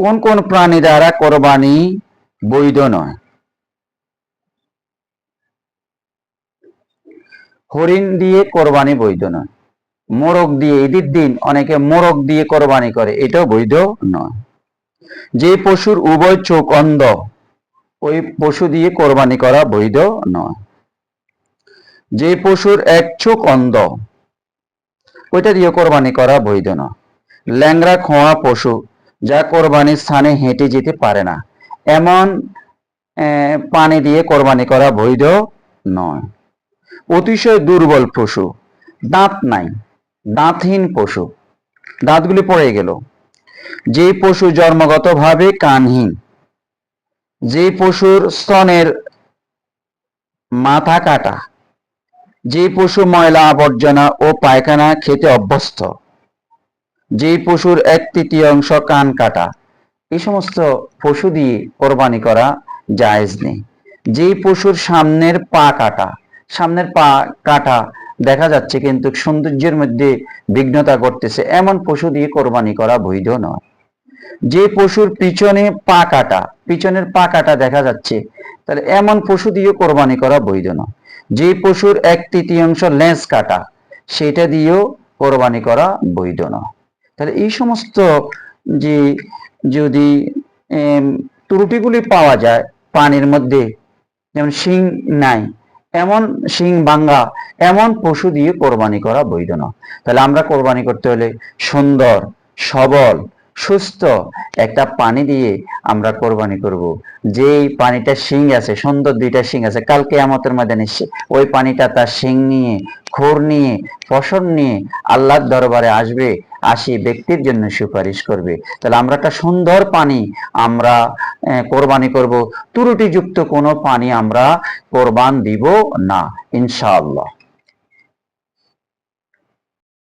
কোন কোন প্রাণী দ্বারা কোরবানি বৈধ নয়? হরিণ দিয়ে কোরবানি বৈধ নয়। মোরগ দিয়ে, ঈদের দিন অনেকে মোরগ দিয়ে কোরবানি করে, এটাও বৈধ নয়। যে পশুর উভয় চোখ অন্ধ, ওই পশু দিয়ে কোরবানি করা বৈধ নয়। যে পশুর এক চোখ অন্ধ, ওইটা দিয়ে কোরবানি করা বৈধ নয়। ল্যাংড়া খোঁয়া পশু যা কোরবানির স্থানে হেঁটে যেতে পারে না। এমন পানি দিয়ে কোরবানি করা বৈধ নয়। অতিশয় দুর্বল পশু, দাঁত নাই, দাঁতহীন পশু। দাঁতগুলি পড়ে গেল। যে পশু জন্মগতভাবে কানহীন যে পশুর স্তনের মাথা কাটা যে পশু ময়লা আবর্জনা ও পায়খানা খেতে অভ্যস্ত যে পশুর এক তৃতীয়াংশ কান কাটা এই সমস্ত পশু দিয়ে কোরবানি করা জায়েজ নেই। যে পশুর সামনের পা কাটা, সামনের পা কাটা দেখা যাচ্ছে কিন্তু সৌন্দর্যের মধ্যে বিঘ্নতা করতেছে এমন পশু দিয়ে কোরবানি করা বৈধ নয়। যে পশুর পিছনে পা কাটা, পিছনের পা কাটা দেখা যাচ্ছে, তাহলে এমন পশু দিয়ে কোরবানি করা বৈধ নয়। যে পশুর এক তৃতীয়াংশ লেন্স কাটা, সেটা দিয়েও কোরবানি করা বৈধ নয়। তাহলে এই সমস্ত যে যদি ত্রুটিগুলি পাওয়া যায় পানির মধ্যে, যেমন শিং নাই, এমন শিং ভাঙ্গা, এমন পশু দিয়ে কোরবানি করা বৈধ না তাহলে আমরা কোরবানি করতে হলে সুন্দর, সবল, সুস্থ একটা পানি দিয়ে আমরা কোরবানি করব। যেই পানিটা শিং আছে, সুন্দর দুইটা শিং আছে কালকে আমাদের ময়দানে ওই পানিটা তার শিং নিয়ে, খোর নিয়ে, ফসল নিয়ে আল্লাহর দরবারে আসবে আসি ব্যক্তির জন্য সুপারিশ করবে। তাহলে আমরা একটা সুন্দর পানি আমরা কোরবানি করব। ত্রুটিযুক্ত কোনো পানি আমরা কোরবান দিব না, ইনশাআল্লাহ।